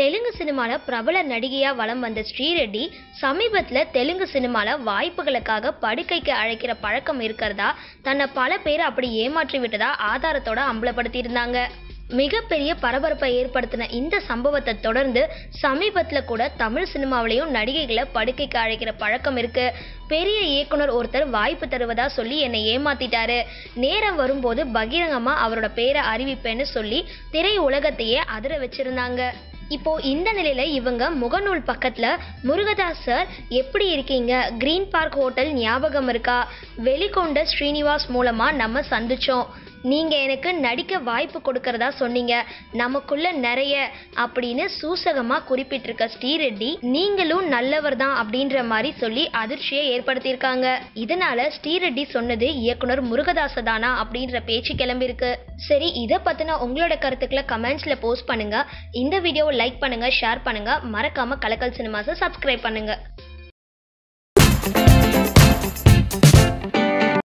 தெலுங்கு சினிமால பிரபல நடிகையா வலம் வந்த ஸ்ரீரெட்டி சமீபத்துல தெலுங்கு சினிமால வாய்ப்புகளுக்காக படுக்கைக்கு அழைக்கிற பழக்கம் இருக்கிறதா? தன்னை பல பேர் அப்படி ஏமாற்றி விட்டதா? ஆதாரத்தோட அம்பலப்படுத்தியிருந்தாங்க. மிகப்பெரிய பரபரப்பை ஏற்படுத்தின இந்த சம்பவத்தை தொடர்ந்து சமீபத்தில் கூட தமிழ் சினிமாவிலையும் நடிகைகளை படுக்கைக்கு அழைக்கிற பழக்கம் இருக்கு. பெரிய இயக்குனர் ஒருத்தர் வாய்ப்பு தருவதா சொல்லி என்னை ஏமாத்திட்டாரு. நேரம் வரும்போது பகிரங்கமாக அவரோட பேரை அறிவிப்பேன்னு சொல்லி திரை உலகத்தையே அதிர வச்சிருந்தாங்க. இப்போ இந்த நிலையில இவங்க முகநூல் பக்கத்துல முருகதாஸ் சார் எப்படி இருக்கீங்க? கிரீன் பார்க் ஹோட்டல் ஞாபகம் இருக்கா? வெளிக்கொண்ட ஸ்ரீனிவாஸ் மூலமா நம்ம சந்திச்சோம். நீங்கள் எனக்கு நடிக்க வாய்ப்பு கொடுக்கறதா சொன்னீங்க. நமக்குள்ள நிறைய அப்படின்னு சூசகமாக குறிப்பிட்டிருக்க ஸ்ரீரெட்டி நீங்களும் நல்லவர் தான் அப்படின்ற மாதிரி சொல்லி அதிர்ச்சியை ஏற்படுத்தியிருக்காங்க. இதனால ஸ்ரீரெட்டி சொன்னது இயக்குனர் முருகதாச தானா அப்படின்ற பேச்சு கிளம்பியிருக்கு. சரி இதை பற்றின உங்களோட கருத்துக்களை கமெண்ட்ஸில் போஸ்ட் பண்ணுங்க. இந்த வீடியோவை லைக் பண்ணுங்க ஷேர் பண்ணுங்க. மறக்காம கலக்கல் சினிமாஸை சப்ஸ்கிரைப் பண்ணுங்க.